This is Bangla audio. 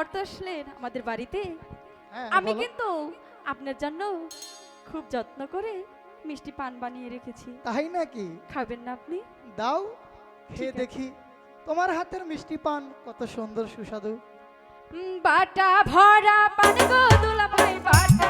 আসলেন আমাদের বাড়িতে। হ্যাঁ, আমি কিন্তু আপনার জন্য খুব যত্ন করে মিষ্টি পান বানিয়ে রেখেছি। তাই নাকি? খাবেন না আপনি? দাও খেয়ে দেখি। তোমার হাতের মিষ্টি পান কত সুন্দর সুস্বাদু। বাটা ভরা পান গো দুলা ভাই বাটা